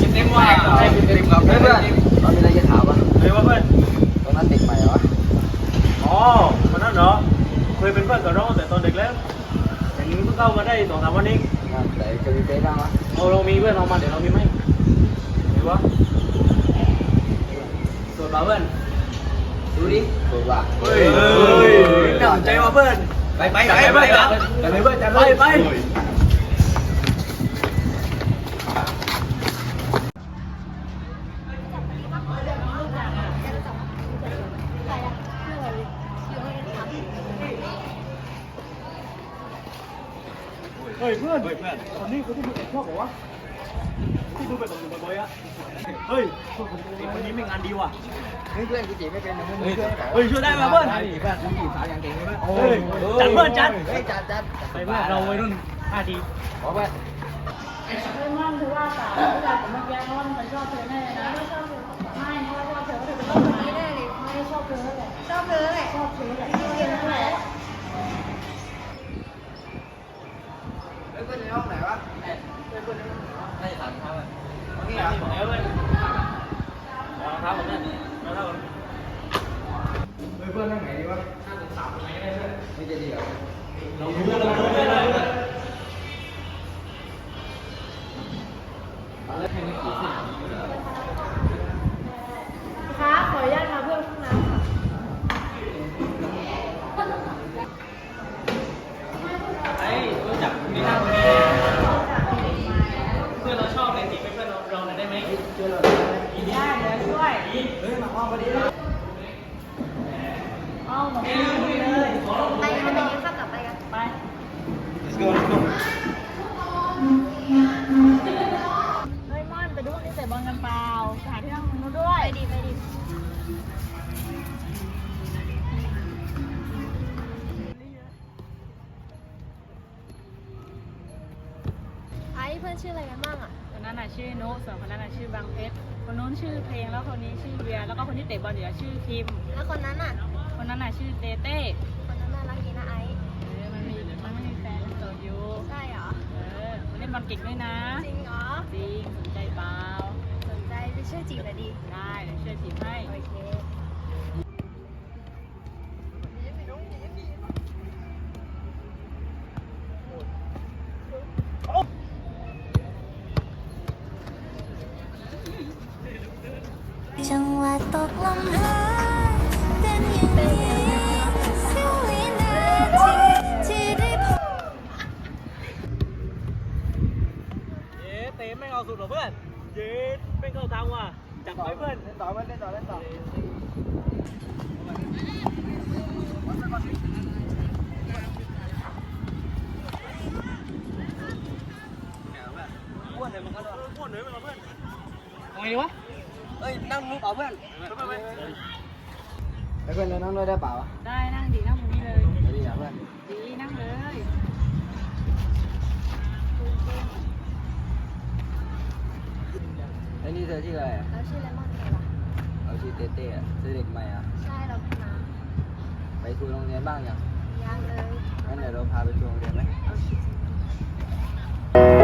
กินเต็มว่ะเต็มครับเพื่อนเรามีอะไรจะถามวะเฮ้ยวะเพื่อนตอนนั้นเด็กใหม่เหรออ๋อคนนั้นเหรอเคยเป็นเพื่อนกับน้องแต่ตอนเด็กแล้วแต่นี้เพิ่งเข้ามาได้สองสามวันเองแต่จะมีเต้บ้างวะเราเรามีเพื่อนเรามาเดี๋ยวเรามีไหมหรือวะสดป่ะเพื่อนดูดิถูว่ะเฮ้ยน่าสนใจว่ะเพื่อนไปไปจัดไปไปไปเพื่อนจัดเพื่อนจัดไปไป ฮ้ยเพื่อนเฮ้ยเพื่อนคนนี้คนที่มึงแอบชอบเหรอวะที่ดูไปกับมึงบ่อยๆอะเฮ้ยคนคนนี้ไม่งานดีว่ะเฮ้ยเพื่อนกูจีบไม่เป็นนะมึงเพื่อนเฮ้ยช่วยได้ไหมเพื่อนเพื่อนกูจีบสาวอย่างเก่งเลยเฮ้ยจัดเพื่อนจัดเฮ้ยจัดจัดไปเพื่อนเราวัยรุ่นห้าทีขอเพื่อนไม่มั่นคือว่าสาวผู้ชายผมเมื่อกี้เพราะว่ามันชอบเธอแน่นะไม่ชอบเธอไม่เพราะว่าชอบเธอเธอเป็นคนนี้แน่เลยไม่ชอบเธอแหละชอบเธอแหละชอบเธอแหละที่เรียนนั่นแหละ เฮ้ยเพื่อนในห้องไหนวะ น่าจะถามเขาอะนี่อะเดี๋ยวเพื่อนรองเท้าผมเนี่ยรองเท้าผม เฮ้ยเพื่อนนั่งไหนดีวะนั่งสามไหนได้เพื่อนไม่จะดีเหรอลองดูลองดูเลยเอ้เพื่อนชื่ออะไรกันบ้างอะคนนั้นน่ะชื่อนุส่วนคนนั้นน่ะชื่อบางเพชรคนนู้นชื่อเพลงแล้วคนนี้ชื่อเบียร์แล้วก็คนที่เตะบอลอยู่อะชื่อคิม แล้วคนนั้นอะ คนนั้นน่ะชื่อเต้เต้คนนั้นน่ารักดีนะไอ้เออมันมีมันไม่มีแฟนโสดอยู่ใช่เหรอ เออมันเล่นบอลเก่งด้วยนะจริงเหรอ จริงสนใจเปล่าสนใจไปช่วยจีบหน่อยดิได้เดี๋ยวช่วยจีบให้ โอเค จังหวะ ตกลมหาเป็นอย่างนี้เสี้ยววินาทีที่ได้พบเย้เต้ไม่เอาสุดหรอเพื่อน เย้เป็นเข้าทางว่ะ จับไว้เพื่อนเล่นต่อเพื่อนเล่นต่อเล่นต่ออ้วนเลยมันก็อ้วนเลยเพื่อนเอาไงดีวะ เฮ้ยนั่งมุกเอาเพื่อนไปไปให้เพื่อนเรานั่งด้วยได้เปล่าวะได้นั่งดีนั่งตรงนี้เลยไม่ดีอะเพื่อนดีนั่งเลยไอ้นี่เธอชื่ออะไรอะแล้วชื่อเลมอนไงล่ะเอาชื่อเต้เต้อะชื่อเด็กใหม่อะใช่เราเพิ่งมาไปทัวร์โรงเรียนบ้างยังยังเลยงั้นเดี๋ยวเราพาไปทัวร์โรงเรียนไหมเอาคิ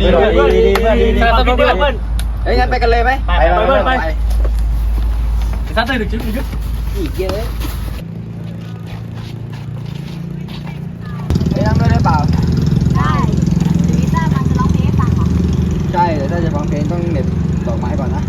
ดีเพื่อนดีดีเพื่อนดีดีเพื่อนเพื่อนเฮ้ยงั้นไปกันเลยไหมไปไปไปไปซัดเลยถึงจุดจุดอีกเยอะไปนั่งด้วยได้เปล่าได้ลิซ่ามันจะร้องเพลงให้ฟังเหรอใช่แต่ถ้าจะฟังเพลงต้องเน็บดอกไม้ก่อนนะ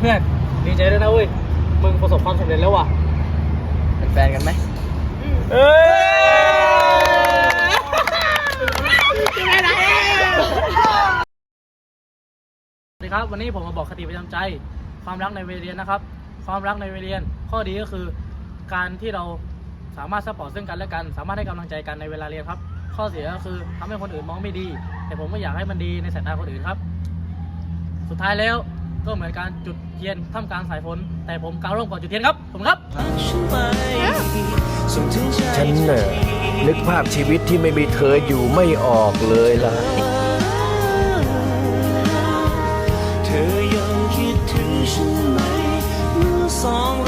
เฮ้ยเพื่อนดีใจด้วยนะเว้ย มึงประสบความสำเร็จแล้วว่ะ เป็นแฟนกันไหมเอ้สวัสดีครับ วันนี้ผมมาบอกคติประจำใจ ความรักในวัยเรียนนะครับ ความรักในวัยเรียน ข้อดีก็คือการที่เราสามารถซัพพอร์ตซึ่งกันและกัน สามารถให้กำลังใจกันในเวลาเรียนครับ ข้อเสียก็คือทำให้คนอื่นมองไม่ดี แต่ผมก็อยากให้มันดีในสายตาคนอื่นครับ สุดท้ายแล้ว ก็เหมือนการจุดเทียนท่ามกลางสายฝน แต่ผมกาวร่มก่อนจุดเทียนครับผมครับ ฉันน่ะนึกภาพชีวิตที่ไม่มีเธออยู่ไม่ออกเลยล่ะ เธอยังคิดถึงฉันไหมเมื่อสองเรา